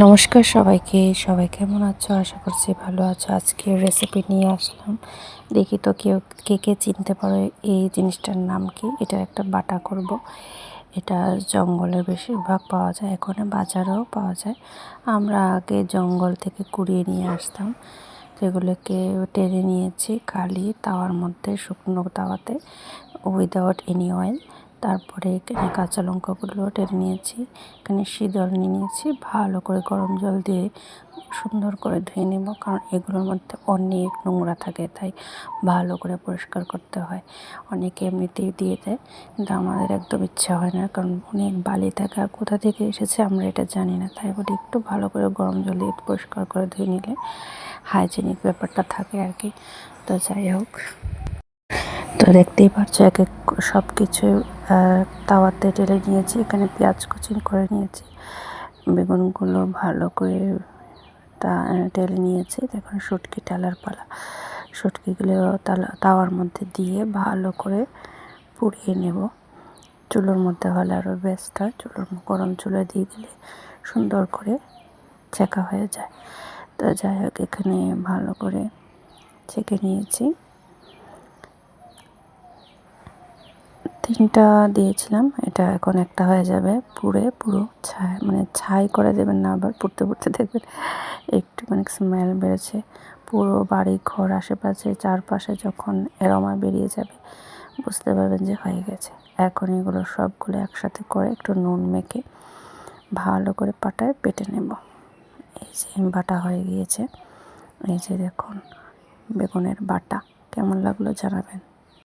নমস্কার সবাইকে। সবাই কেমন আছো? আশা করছি ভালো আছো। আজকে রেসিপি নিয়ে আসলাম। দেখি তো কেউ, কে কে চিনতে পারো এই জিনিসটার নাম কি? এটা একটা বাটা করব। এটা জঙ্গলে বেশিরভাগ পাওয়া যায়, এখন বাজারেও পাওয়া যায়। আমরা আগে জঙ্গল থেকে কুড়িয়ে নিয়ে আসতাম। সেগুলোকে টেনে নিয়েছি খালি তাওয়ার মধ্যে শুকনো তাওয়াতে উইদাউট এনি অয়েল তারপরে এখানে কাঁচা লঙ্কাগুলো টেনে নিয়েছি। এখানে শীতল নিয়ে নিয়েছি। ভালো করে গরম জল দিয়ে সুন্দর করে ধুয়ে নেব, কারণ এগুলোর মধ্যে অনেক নোংরা থাকে, তাই ভালো করে পরিষ্কার করতে হয়। অনেকে এমনিতেই দিয়ে দেয়, কিন্তু আমাদের একদম ইচ্ছা হয় না, কারণ অনেক বালি থাকে। আর কোথা থেকে এসেছে আমরা এটা জানি না, তাই বলে একটু ভালো করে গরম জল দিয়ে পরিষ্কার করে ধুয়ে নিলে হাইজেনিক ব্যাপারটা থাকে আর কি। তো যাই হোক। তো দেখতেই পাচ্ছ এক এক সব কিছু তাওয়াতে ঢেলে নিয়েছি, এখানে পেঁয়াজ কুচি করে নিয়েছি, বেগুনগুলো ভালো করে তা, ঢেলে নিয়েছি, দেখুন শুটকি টালার পালা, শুটকিগুলো তাওয়ার মধ্যে দিয়ে ভালো করে পুড়িয়ে নেব। চুলোর মধ্যে হলে আরও বেস্ট হয়, চুলোর, গরম চুলো দিয়ে দিলে সুন্দর করে ছেঁকা হয়ে যায়। তো যাই হোক, এখানে ভালো করে ছেঁকে নিয়েছি। তিনটা দিয়েছিলাম, এটা এখন একটা হয়ে যাবে পুড়ে, পুরো ছাই মানে ছাই করে দেবেন না, আবার পুড়তে পুড়তে দেখবেন একটু মানে স্মেল বেড়েছে। পুরো বাড়ি, ঘর, আশেপাশে, চারপাশে যখন এরমা বেরিয়ে যাবে, বুঝতে পারবেন যে হয়ে গেছে। এখন এগুলো সবগুলো একসাথে করে একটু নুন মেখে ভালো করে পাটায় পেটে নেব। এই যে বাটা হয়ে গিয়েছে, এই যে দেখুন, বেগুনের বাটা, কেমন লাগল জানাবেন।